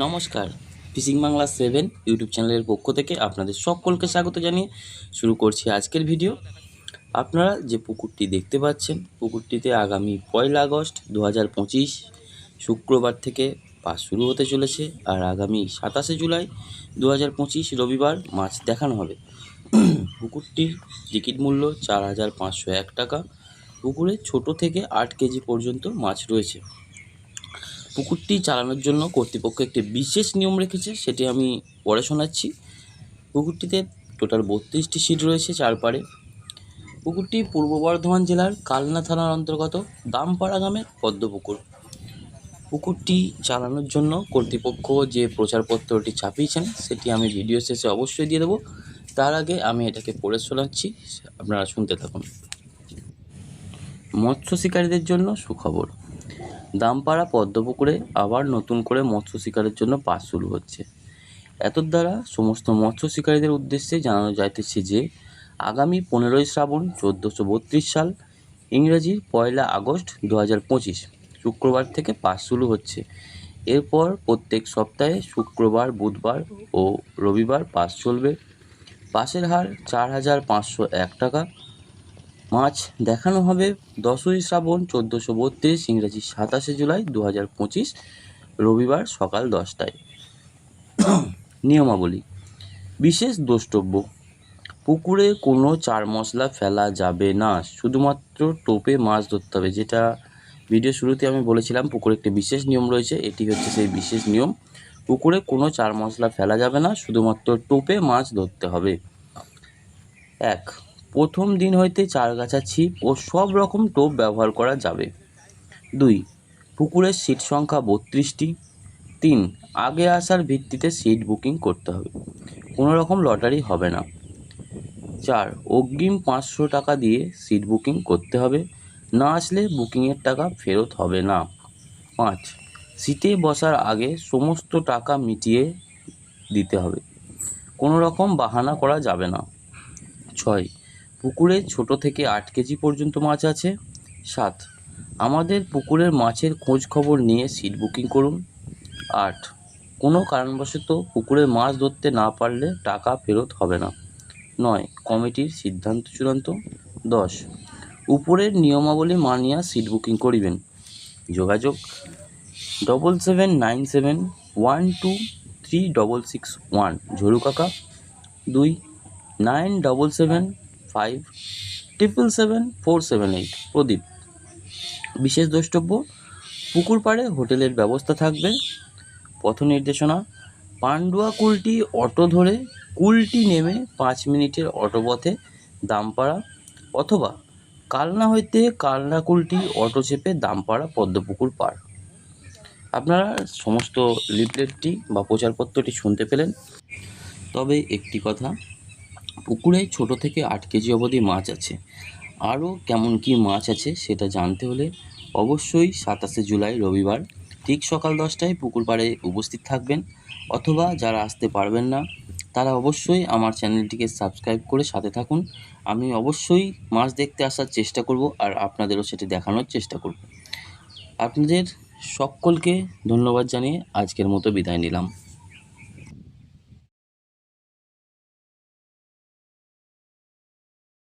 নমস্কার। Fishing Bangla seven YouTube চ্যানেলের পক্ষ থেকে আপনাদের সকলকে স্বাগত জানিয়ে শুরু করছি আজকের ভিডিও। আপনারা যে পুকুরটি দেখতে পাচ্ছেন, পুকুরটিতে আগামী পয়লা আগস্ট দু হাজার পঁচিশ শুক্রবার থেকে পাস শুরু হতে চলেছে আর আগামী সাতাশে জুলাই দু হাজার পঁচিশ রবিবার মাছ দেখানো হবে। পুকুরটির টিকিট মূল্য চার হাজার পাঁচশো এক টাকা। পুকুরে ছোট থেকে আট কেজি পর্যন্ত মাছ রয়েছে। পুকুরটি চালানোর জন্য কর্তৃপক্ষ একটি বিশেষ নিয়ম রেখেছে, সেটি আমি পরে শোনাচ্ছি। পুকুরটিতে টোটাল বত্রিশটি সিট রয়েছে চারপাড়ে। পুকুরটি পূর্ব বর্ধমান জেলার কালনা থানার অন্তর্গত দামপাড়া গ্রামের পদ্মপুকুর। পুকুরটি চালানোর জন্য কর্তৃপক্ষ যে প্রচারপত্রটি ছাপিয়েছেন, সেটি আমি ভিডিও শেষে অবশ্যই দিয়ে দেবো। তার আগে আমি এটাকে পড়ে শোনাচ্ছি, আপনারা শুনতে থাকুন। মৎস্য শিকারীদের জন্য সুখবর। দামপাড়া পদ্মপুকুরে আবার নতুন করে মৎস্য শিকারের জন্য পাস শুরু হচ্ছে। এতর দ্বারা সমস্ত মৎস্য শিকারীদের উদ্দেশ্যে জানানো যাইতেছে যে, আগামী পনেরোই শ্রাবণ চোদ্দোশো বত্রিশ সাল, ইংরেজির পয়লা আগস্ট দু পঁচিশ, শুক্রবার থেকে পাস শুরু হচ্ছে। এরপর প্রত্যেক সপ্তাহে শুক্রবার, বুধবার ও রবিবার পাস চলবে। পাসের হার চার হাজার পাঁচশো এক টাকা। মাছ দেখানো হবে দশই শ্রাবণ চোদ্দোশো বত্রিশ, ইংরেজি সাতাশে জুলাই দু হাজার পঁচিশ, রবিবার সকাল দশটায়। নিয়মাবলী। বিশেষ দ্রষ্টব্য, পুকুরে কোনো চার মশলা ফেলা যাবে না। শুধুমাত্র টোপে মাছ ধরতে হবে, যেটা ভিডিও শুরুতে আমি বলেছিলাম, পুকুরে একটি বিশেষ নিয়ম রয়েছে, এটি হচ্ছে সেই বিশেষ নিয়ম। পুকুরে কোনো চার মশলা ফেলা যাবে না, শুধুমাত্র টোপে মাছ ধরতে হবে। এক প্রথম দিন হইতে চারগাছা ছিপ ও সব রকম টোপ ব্যবহার করা যাবে। দুই, পুকুরের সিট সংখ্যা বত্রিশটি। তিন, আগে আসার ভিত্তিতে সিট বুকিং করতে হবে। কোনো রকম লটারি হবে না। চার, অগ্রিম পাঁচশো টাকা দিয়ে সিট বুকিং করতে হবে। না আসলে বুকিংয়ের টাকা ফেরত হবে না। পাঁচ সিটে বসার আগে সমস্ত টাকা মিটিয়ে দিতে হবে। কোনো রকম বাহানা করা যাবে না। ছয় পুকুরে ছোট থেকে আট কেজি পর্যন্ত মাছ আছে। সাত, আমাদের পুকুরের মাছের খোঁজ খবর নিয়ে সিট বুকিং করুন। আট, কোনো কারণবশত পুকুরে মাছ ধরতে না পারলে টাকা ফেরত হবে না। নয়, কমিটির সিদ্ধান্ত চূড়ান্ত। দশ, উপরের নিয়মাবলী মানিয়া সিট বুকিং করিবেন। যোগাযোগ double seven nine seven one two three double six one Jharu কাকা। দুই nine double seven five triple seven four seven eight Pradeep. বিশেষ দ্রষ্টব্য, পুকুর পাড়ে হোটেলের ব্যবস্থা থাকবে। পথ নির্দেশনা, পান্ডুয়া কুলটি অটো ধরে কুলটি নেমে পাঁচ মিনিটের অটো পথে দামপাড়া অথবা কালনা হইতে কালনা কুলটি অটো চেপে দামপাড়া পদ্মপুকুর পার। আপনারা সমস্ত লিফলেটটি বা প্রচারপত্রটি শুনতে পেলেন। তবে একটি কথা পুকুরে ছোট থেকে আট কেজি অবধি মাছ আছে। আরও কেমন কি মাছ আছে সেটা জানতে হলে অবশ্যই সাতাশে জুলাই রবিবার ঠিক সকাল দশটায় পুকুর পাড়ে উপস্থিত থাকবেন। অথবা যারা আসতে পারবেন না, তারা অবশ্যই আমার চ্যানেলটিকে সাবস্ক্রাইব করে সাথে থাকুন। আমি অবশ্যই মাছ দেখতে আসার চেষ্টা করব আর আপনাদেরও সেটি দেখানোর চেষ্টা করব। আপনাদের সকলকে ধন্যবাদ জানিয়ে আজকের মতো বিদায় নিলাম।